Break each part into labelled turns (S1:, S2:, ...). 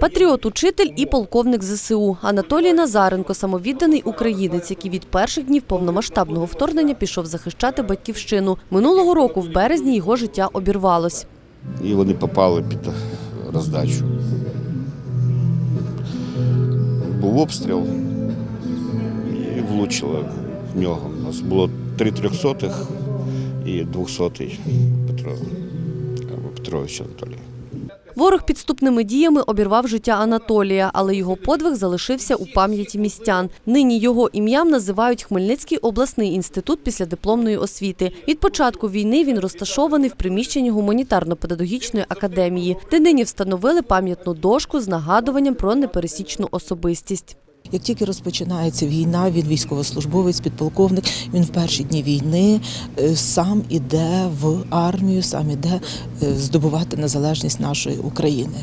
S1: Патріот, учитель і полковник ЗСУ Анатолій Назаренко, самовідданий українець, який від перших днів повномасштабного вторгнення пішов захищати батьківщину. Минулого року, в березні, його життя обірвалось.
S2: і вони попали під роздачу. Був обстріл і влучило в нього. У нас було три трьохсотих і двохсотий Петро Петрович Анатолій.
S1: Ворог підступними діями обірвав життя Анатолія, але його подвиг залишився у пам'яті містян. Нині його ім'ям називають Хмельницький обласний інститут післядипломної освіти. Від початку війни він розташований в приміщенні гуманітарно-педагогічної академії, де нині встановили пам'ятну дошку з нагадуванням про непересічну особистість.
S3: Як тільки розпочинається війна, він військовослужбовець, підполковник. Він в перші дні війни е, сам іде в армію, сам іде е, здобувати незалежність нашої України.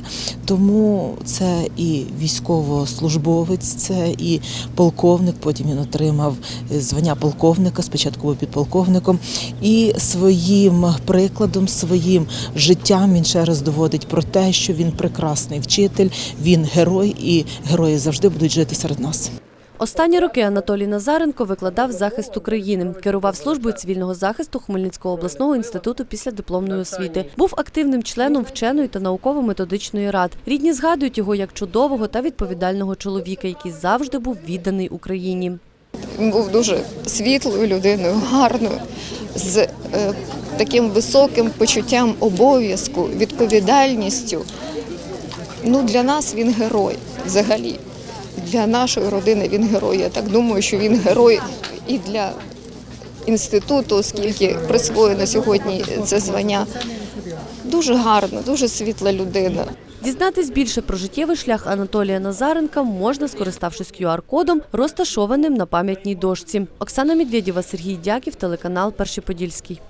S3: Тому це і військовослужбовець, це і полковник. Потім він отримав е, звання полковника, спочатку був підполковником. І своїм прикладом, своїм життям він ще раз доводить про те, що він прекрасний вчитель, він герой, і герої завжди будуть жити серед нас.
S1: Останні роки Анатолій Назаренко викладав захист України, керував службою цивільного захисту Хмельницького обласного інституту післядипломної освіти. Був активним членом вченої та науково-методичної рад. Рідні згадують його як чудового та відповідального чоловіка, який завжди був відданий Україні.
S4: Він був дуже світлою людиною, гарною, з е, таким високим почуттям обов'язку, відповідальністю. Ну, для нас він герой взагалі. Для нашої родини він герой. Я так думаю, що він герой і для інституту, оскільки присвоєно сьогодні це звання. Дуже гарна, дуже світла людина.
S1: Дізнатись більше про життєвий шлях Анатолія Назаренка можна, скориставшись QR-кодом, розташованим на пам'ятній дошці. Оксана Медведєва, Сергій Дяків, телеканал Перший Подільський.